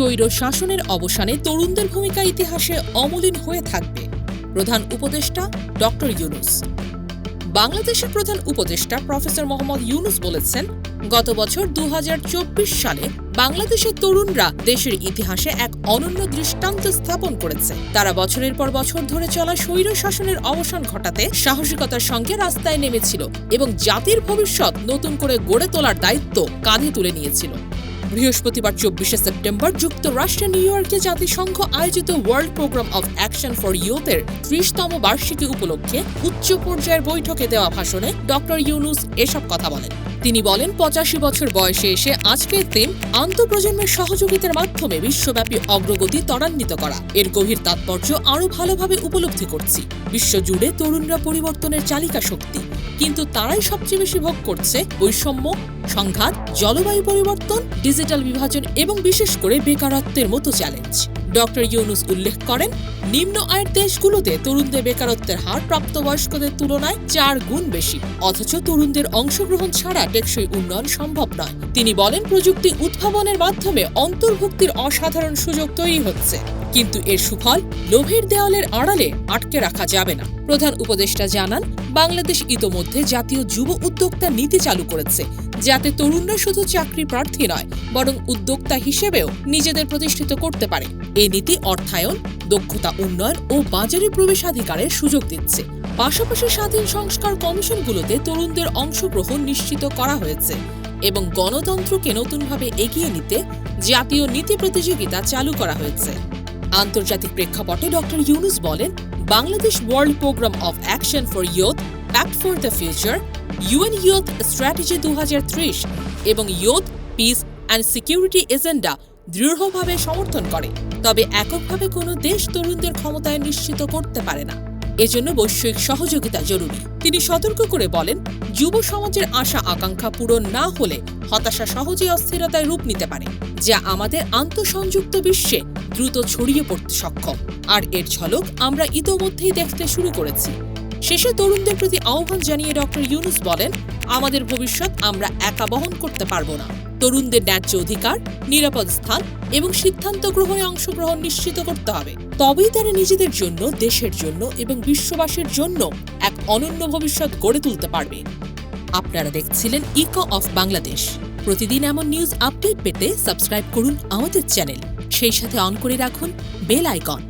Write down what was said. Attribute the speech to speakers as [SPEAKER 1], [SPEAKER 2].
[SPEAKER 1] স্বৈর শাসনের অবসানে তরুণদের ভূমিকা ইতিহাসে অমলিন হয়ে থাকবে। প্রধান উপদেষ্টা ডক্টর ইউনুস। বাংলাদেশের প্রধান উপদেষ্টা প্রফেসর মোহাম্মদ ইউনুস বলেছেন, গত বছর দু হাজার চব্বিশ সালে বাংলাদেশের তরুণরা দেশের ইতিহাসে এক অনন্য দৃষ্টান্ত স্থাপন করেছে। তারা বছরের পর বছর ধরে চলা স্বৈর শাসনের অবসান ঘটাতে সাহসিকতার সঙ্গে রাস্তায় নেমেছিল এবং জাতির ভবিষ্যৎ নতুন করে গড়ে তোলার দায়িত্ব কাঁধে তুলে নিয়েছিল। বৃহস্পতিবার চব্বিশে সেপ্টেম্বর যুক্তরাষ্ট্রের নিউ ইয়র্কে জাতিসংঘ আয়োজিত World Programme of Action for ইউথের ত্রিশতম বার্ষিকী উপলক্ষে উচ্চ পর্যায়ের বৈঠকে দেওয়া ভাষণে ডক্টর ইউনুস এসব কথা বলেন। তিনি বলেন, পঁচাশি বছর বয়সে এসে আজকের থিম আন্তঃপ্রজন্মের সহযোগিতার মাধ্যমে বিশ্বব্যাপী অগ্রগতি ত্বরান্বিত করা। এর গভীর তাৎপর্য আরও ভালোভাবে উপলব্ধি করছি। বিশ্বজুড়ে তরুণরা পরিবর্তনের চালিকা শক্তি। কিন্তু তারাই সবচেয়ে বেশি ভোগ করছে বৈষম্য, সংঘাত, জলবায়ু পরিবর্তন ডিজিটাল বিভাজন এবং বিশেষ করে বেকারত্বের মতো চ্যালেঞ্জ ডক্টর ইউনুস উল্লেখ করেন, নিম্ন আয়ের দেশগুলোতে তরুণদের বেকারত্বের হার প্রাপ্তবয়স্কদের তুলনায় চার গুণ বেশি। অথচ তরুণদের অংশগ্রহণ ছাড়া টেকসই উন্নয়ন সম্ভব নয়। তিনি বলেন, প্রযুক্তি উদ্ভাবনের মাধ্যমে অন্তর্ভুক্তির অসাধারণ সুযোগ তৈরি হচ্ছে। কিন্তু এর সুফল লোভের দেওয়ালের আড়ালে আটকে রাখা যাবে না। প্রধান উপদেষ্টা জানান, বাংলাদেশ ইতোমধ্যে জাতীয় যুব উদ্যোক্তা নীতি চালু করেছে। যাতে তরুণরা শুধু চাকরি প্রার্থী নয়, বরং উদ্যোক্তা হিসেবেও নিজেদের প্রতিষ্ঠিত করতে পারে। এই নীতি অর্থায়ন, দক্ষতা উন্নয়ন ও বাজারে প্রবেশাধিকারের সুযোগ দিচ্ছে। পাশাপাশি স্বাধীন সংস্কার কমিশনগুলোতে তরুণদের অংশগ্রহণ নিশ্চিত করা হয়েছে এবং গণতন্ত্রকে নতুনভাবে এগিয়ে নিতে জাতীয় নীতি প্রতিযোগিতা চালু করা হয়েছে। আন্তর্জাতিক প্রেক্ষাপটে ডক্টর ইউনুস বলেন, Bangladesh World Programme of Action for Youth Pact for the Future UN Youth Strategy দুহাজার ত্রিশ এবং youth peace and security agenda দৃঢ়ভাবে সমর্থন করে। তবে এককভাবে কোনো দেশ তরুণদের ক্ষমতায় নিশ্চিত করতে পারে না। এজন্য বৈশ্বিক সহযোগিতা জরুরি। তিনি সতর্ক করে বলেন, যুব সমাজের আশা আকাঙ্ক্ষা পূরণ না হলে হতাশা সহজে অস্থিরতায় রূপ নিতে পারে, যা আমাদের আন্তঃসংযুক্ত বিশ্বে দ্রুত ছড়িয়ে পড়তে সক্ষম। আর এর ঝলক আমরা ইতোমধ্যেই দেখতে শুরু করেছি। শেষে তরুণদের প্রতি আহ্বান জানিয়ে ডক্টর ইউনুস বলেন, আমাদের ভবিষ্যৎ আমরা একা বহন করতে পারব না। তরুণদের ন্যায্য অধিকার, নিরাপদ স্থান এবং সিদ্ধান্ত গ্রহণে অংশগ্রহণ নিশ্চিত করতে হবে। তবেই তারা নিজেদের জন্য, দেশের জন্য এবং বিশ্ববাসীর জন্য এক অনন্য ভবিষ্যৎ গড়ে তুলতে পারবে। আপনারা দেখছিলেন ইকো অফ বাংলাদেশ। প্রতিদিন এমন নিউজ আপডেট পেতে সাবস্ক্রাইব করুন আমাদের চ্যানেল। সেই সাথে অন করে রাখুন বেল আইকন।